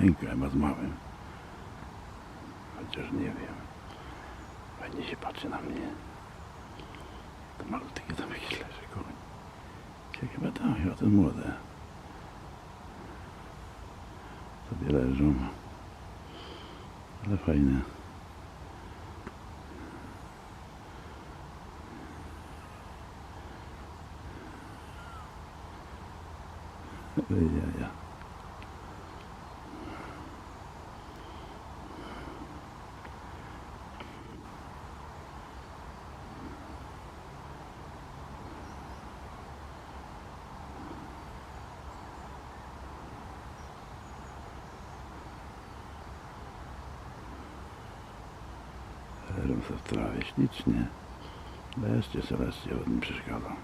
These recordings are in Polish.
Ręka chyba z małym. Chociaż nie wiem. Fajnie się patrzy na mnie. To malutkie tam jakieś leży koń. Czy chyba tam, chyba to młode. Sobie leżą. Ale fajne. Ja, ja. Sobie w trawie ślicznie. Leżcie leżcie, od nim przeszkadzam.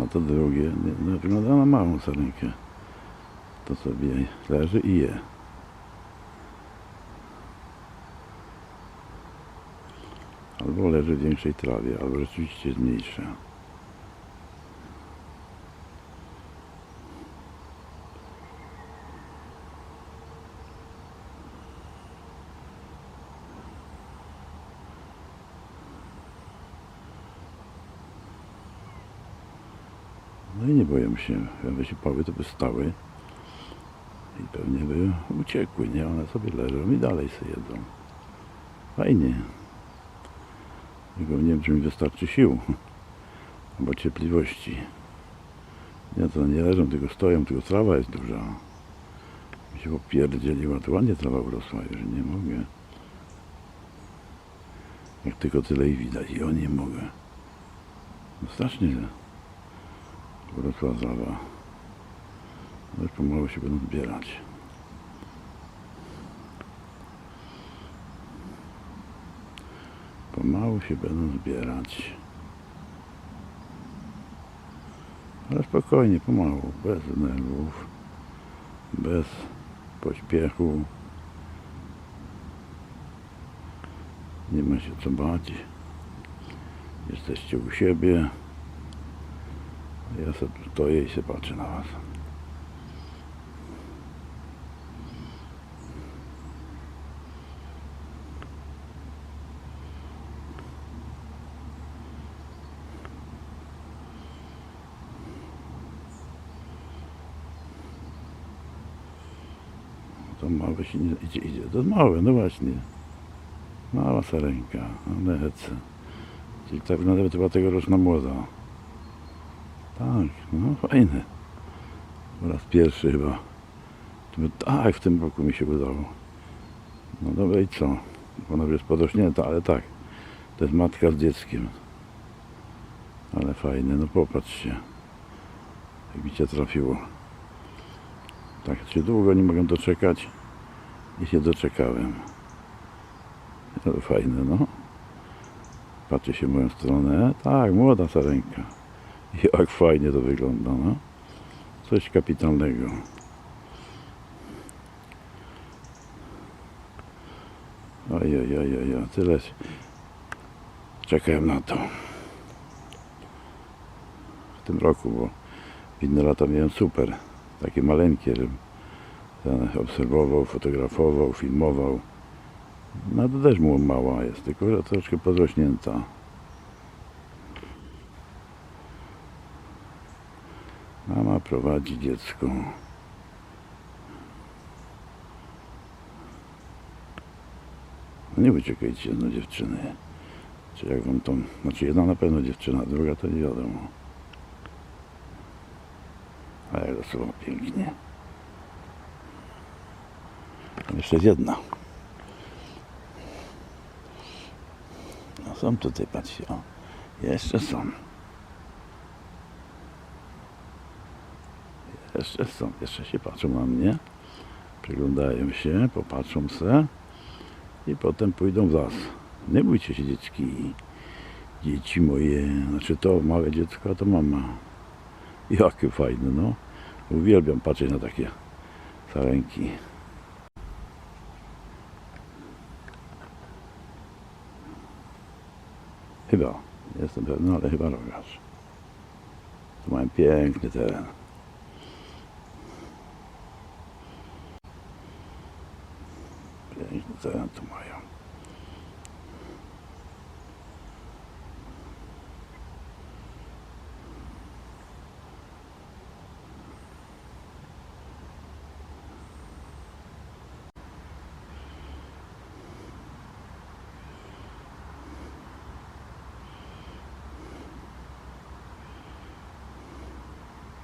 A to drugie, nie, no, wygląda na małą sarenkę. To sobie leży i je. Albo leży w większej trawie, albo rzeczywiście jest mniejsza. No i nie boją się, jakby się pały, to by stały i pewnie by uciekły, nie? One sobie leżą i dalej sobie jedzą. Fajnie. Nie wiem, czy mi wystarczy sił albo cierpliwości. Nie, to nie leżą, tylko stoją, tylko trawa jest duża. Mi się popierdzieliła, to ładnie trawa urosła, już nie mogę. Jak tylko tyle ich widać, i o nie mogę. No strasznie urosła trawa. Ale pomału się będą zbierać. Pomału się będą zbierać. Ale spokojnie, pomału, bez nerwów, bez pośpiechu. Nie ma się co bać. Jesteście u siebie. Ja sobie stoję i się patrzę na was. Się nie idzie, idzie. To małe, no właśnie. Mała sarenka, no lecę. Czyli tak wygląda chyba tegoroczna młoda. Tak, no fajne. Po raz pierwszy chyba. Tak, w tym roku mi się udało. No dobra i co? Ona jest podrośnięta, ale tak. To jest matka z dzieckiem. Ale fajne, no popatrzcie. Jak mi się trafiło. Tak się długo nie mogę doczekać i się doczekałem. Ale fajne, no. Patrzy się w moją stronę. Tak, młoda sarenka. Jak fajnie to wygląda, no. Coś kapitalnego. Oj, oj, oj, oj, oj, tyle czekałem na to. W tym roku, bo inne lata miałem super. Takie maleńkie, obserwował, fotografował, filmował. No to też mu mała jest, tylko że troszkę podrośnięta. Mama prowadzi dziecko. No nie uciekajcie, no dziewczyny. Czy jak wam tą, znaczy jedna na pewno dziewczyna, druga to nie wiadomo. A jak to są pięknie. Jeszcze jest jedna. No są tutaj, patrzcie, o. Jeszcze są. Jeszcze są, jeszcze się patrzą na mnie. Przyglądają się, popatrzą se i potem pójdą w las. Nie bójcie się dzieci. Dzieci moje, znaczy to małe dziecko, a to mama. Jakie fajne, no. Uwielbiam patrzeć na takie sarenki. Chyba, jestem pewny, ale chyba rogasz. Tu mają piękny teren. Piękny teren tu mają.